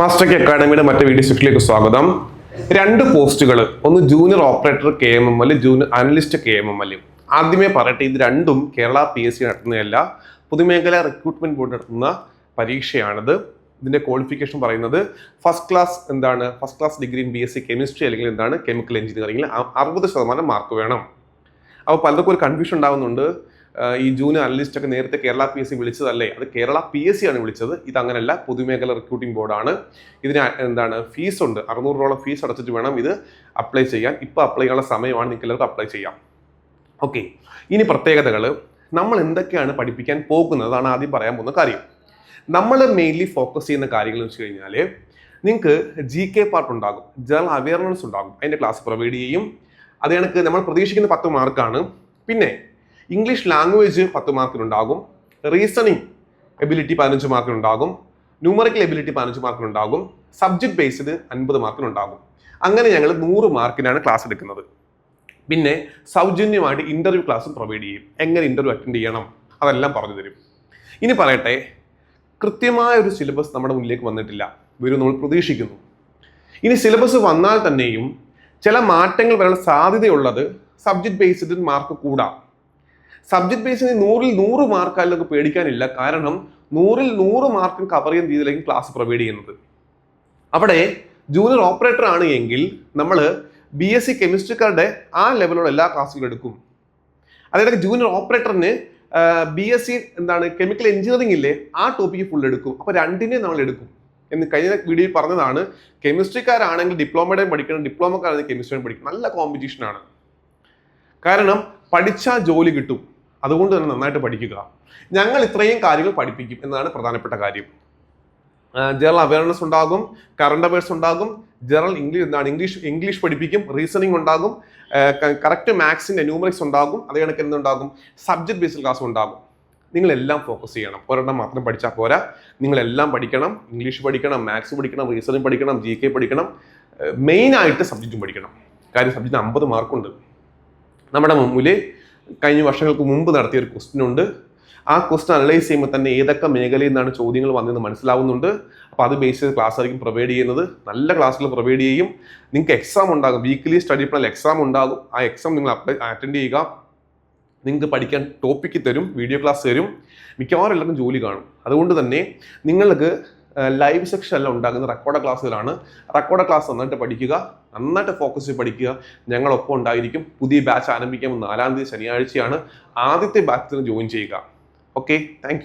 മാസ്റ്റർക്ക് അക്കാഡമിയുടെ മറ്റു വീഡിയോ സെക്ഷനിലേക്ക് സ്വാഗതം. രണ്ട് പോസ്റ്റുകൾ ഒന്ന് junior operator K M M L junior analyst K M M L ആദ്യമേ പറയട്ടെ ഇത് രണ്ടും കേരള പി എസ് സി നടത്തുന്നതല്ല. പൊതുമേഖല റിക്രൂട്ട്മെന്റ് ബോർഡ് നടത്തുന്ന പരീക്ഷയാണിത്. ഇതിന്റെ ക്വാളിഫിക്കേഷൻ പറയുന്നത് ഫസ്റ്റ് ക്ലാസ് എന്താണ്? First class degree B S C chemistry അല്ലെങ്കിൽ എന്താണ്? കെമിക്കൽ എഞ്ചിനീയറിംഗിൽ അറുപത് ശതമാനം മാർക്ക് വേണം. അപ്പോൾ പലർക്കും ഒരു കൺഫ്യൂഷൻ ഉണ്ടാകുന്നുണ്ട് ഈ ജൂനിയർ അനലിസ്റ്റ് ഒക്കെ നേരത്തെ കേരള പി എസ് സി വിളിച്ചതല്ലേ? അത് കേരള പി എസ് സി ആണ് വിളിച്ചത്. ഇത് അങ്ങനെയല്ല പൊതുമേഖല റിക്രൂട്ടിംഗ് ബോർഡാണ് ഇതിന് എന്താണ് ഫീസ് ഉണ്ട്. അറുന്നൂറ് രൂപ ഫീസ് അടച്ചിട്ട് വേണം ഇത് അപ്ലൈ ചെയ്യാൻ. ഇപ്പോൾ അപ്ലൈ ചെയ്യാനുള്ള സമയമാണ് നിങ്ങൾക്ക് എല്ലാവർക്കും അപ്ലൈ ചെയ്യാം. ഓക്കെ ഇനി പ്രത്യേകതകൾ നമ്മൾ എന്തൊക്കെയാണ് പഠിപ്പിക്കാൻ പോകുന്നത്? അതാണ് ആദ്യം പറയാൻ പോകുന്ന കാര്യം. നമ്മൾ മെയിൻലി ഫോക്കസ് ചെയ്യുന്ന കാര്യങ്ങൾ വെച്ച് കഴിഞ്ഞാൽ നിങ്ങൾക്ക് ജി കെ പാർട്ട് ഉണ്ടാകും. ജനറൽ അവയർനെസ് ഉണ്ടാകും. അതിന്റെ ക്ലാസ് പ്രൊവൈഡ് ചെയ്യും. അത് കണക്ക് നമ്മൾ പ്രതീക്ഷിക്കുന്ന പത്ത് മാർക്കാണ് പിന്നെ ഇംഗ്ലീഷ് ലാംഗ്വേജ് പത്ത് മാർക്കിനുണ്ടാകും. റീസണിങ് എബിലിറ്റി പതിനഞ്ച് മാർക്കിനുണ്ടാകും. ന്യൂമറിക്കൽ എബിലിറ്റി പതിനഞ്ച് മാർക്കിനുണ്ടാകും. സബ്ജക്ട് ബേസ്ഡ് അൻപത് മാർക്കിനുണ്ടാകും. അങ്ങനെ ഞങ്ങൾ നൂറ് മാർക്കിനാണ് ക്ലാസ് എടുക്കുന്നത്. പിന്നെ സൗജന്യമായിട്ട് ഇന്റർവ്യൂ ക്ലാസ്സും പ്രൊവൈഡ് ചെയ്യും. എങ്ങനെ ഇന്റർവ്യൂ അറ്റൻഡ് ചെയ്യണം? അതെല്ലാം പറഞ്ഞു തരും. ഇനി പറയട്ടെ കൃത്യമായ ഒരു സിലബസ് നമ്മുടെ മുന്നിലേക്ക് വന്നിട്ടില്ല. വരും നമ്മൾ പ്രതീക്ഷിക്കുന്നു. ഇനി സിലബസ് വന്നാൽ തന്നെയും ചില മാറ്റങ്ങൾ വരാൻ സാധ്യതയുള്ളത് സബ്ജക്ട് ബേസ്ഡ് മാർക്ക് കൂടാം. സബ്ജക്ട് ബേസിന് നൂറിൽ നൂറ് മാർക്ക് അല്ലെങ്കിൽ പേടിക്കാനില്ല. കാരണം നൂറിൽ നൂറ് മാർക്കും കവർ ചെയ്യുന്ന രീതിയിലേക്ക് ക്ലാസ് പ്രൊവൈഡ് ചെയ്യുന്നത്. അവിടെ ജൂനിയർ ഓപ്പറേറ്റർ ആണ് എങ്കിൽ നമ്മൾ ബി എസ് സി കെമിസ്ട്രിക്കാരുടെ ആ ലെവലുള്ള എല്ലാ ക്ലാസ്സുകളും എടുക്കും. അതായത് ജൂനിയർ ഓപ്പറേറ്ററിന് ബി എസ് സി എന്താണ് കെമിക്കൽ എഞ്ചിനീയറിംഗ് ഇല്ലേ ആ ടോപ്പിക്ക് ഫുൾ എടുക്കും. അപ്പോൾ രണ്ടിനെ നമ്മൾ എടുക്കും. എന്ന് കഴിഞ്ഞ വീഡിയോയിൽ പറഞ്ഞതാണ് കെമിസ്ട്രിക്കാരാണെങ്കിൽ ഡിപ്ലോമയുടെയും പഠിക്കണം ഡിപ്ലോമക്കാരാണെങ്കിൽ കെമിസ്ട്രിയും പഠിക്കണം. നല്ല കോമ്പറ്റീഷൻ ആണ്. കാരണം പഠിച്ചാൽ ജോലി കിട്ടും. അതുകൊണ്ട് തന്നെ നന്നായിട്ട് പഠിക്കുക. ഞങ്ങൾ ഇത്രയും കാര്യങ്ങൾ പഠിപ്പിക്കും എന്നതാണ് പ്രധാനപ്പെട്ട കാര്യം. ജനറൽ അവയർനെസ് ഉണ്ടാകും കറണ്ട് അഫയേഴ്സ് ഉണ്ടാകും ജനറൽ ഇംഗ്ലീഷ് എന്താണ് ഇംഗ്ലീഷ് ഇംഗ്ലീഷ് പഠിപ്പിക്കും റീസണിങ് ഉണ്ടാകും കറക്റ്റ് മാത്സിന്റെ ന്യൂമറിക്സ് ഉണ്ടാകും അതേ കണക്ക് എന്തുണ്ടാകും സബ്ജക്ട് ബേസ്ഡ് ക്ലാസ് ഉണ്ടാകും. നിങ്ങളെല്ലാം ഫോക്കസ് ചെയ്യണം. ഒരെണ്ണം മാത്രം പഠിച്ചാൽ പോരാ. നിങ്ങളെല്ലാം പഠിക്കണം. ഇംഗ്ലീഷ് പഠിക്കണം മാത്സ് പഠിക്കണം റീസണിങ് പഠിക്കണം ജി കെ പഠിക്കണം. മെയിനായിട്ട് സബ്ജക്റ്റും പഠിക്കണം. കാര്യം സബ്ജക്റ്റ് അമ്പത് മാർക്കുണ്ട് നമ്മുടെ മുമ്പിൽ കഴിഞ്ഞ വർഷങ്ങൾക്ക് മുമ്പ് നടത്തിയ ഒരു ക്വസ്റ്റ്യൻ ഉണ്ട്. ആ ക്വസ്റ്റ്യൻ അനലൈസ് ചെയ്യുമ്പോൾ തന്നെ ഏതൊക്കെ മേഖലയിൽ നിന്നാണ് ചോദ്യങ്ങൾ വന്നതെന്ന് മനസ്സിലാവുന്നുണ്ട്. അപ്പോൾ അത് ബേസ് ചെയ്ത് ക്ലാസ് ആയിരിക്കും പ്രൊവൈഡ് ചെയ്യുന്നത്. നല്ല ക്ലാസ്സുകൾ പ്രൊവൈഡ് ചെയ്യും. നിങ്ങൾക്ക് എക്സാം ഉണ്ടാകും. വീക്ക്ലി സ്റ്റഡി പ്ലാൻ എക്സാം ഉണ്ടാകും. ആ എക്സാം നിങ്ങൾ അറ്റൻഡ് ചെയ്യുക. നിങ്ങൾക്ക് പഠിക്കാൻ ടോപ്പിക്ക് തരും വീഡിയോ ക്ലാസ് തരും. മിക്കവാറും എല്ലാവർക്കും ജോലി കാണും. അതുകൊണ്ട് തന്നെ നിങ്ങൾക്ക് ലൈവ് സെക്ഷൻ എല്ലാം ഉണ്ടാകുന്ന റെക്കോർഡ് ക്ലാസ്സുകളാണ്. റെക്കോർഡ് ക്ലാസ് നന്നായിട്ട് പഠിക്കുക നന്നായിട്ട് ഫോക്കസ് ചെയ്ത് പഠിക്കുക. ഞങ്ങളൊപ്പം ഉണ്ടായിരിക്കും. പുതിയ ബാച്ച് ആരംഭിക്കാൻ നാലാം തീയതി ശനിയാഴ്ചയാണ്. ആദ്യത്തെ ബാച്ചിൽ ജോയിൻ ചെയ്യുക. Okay thank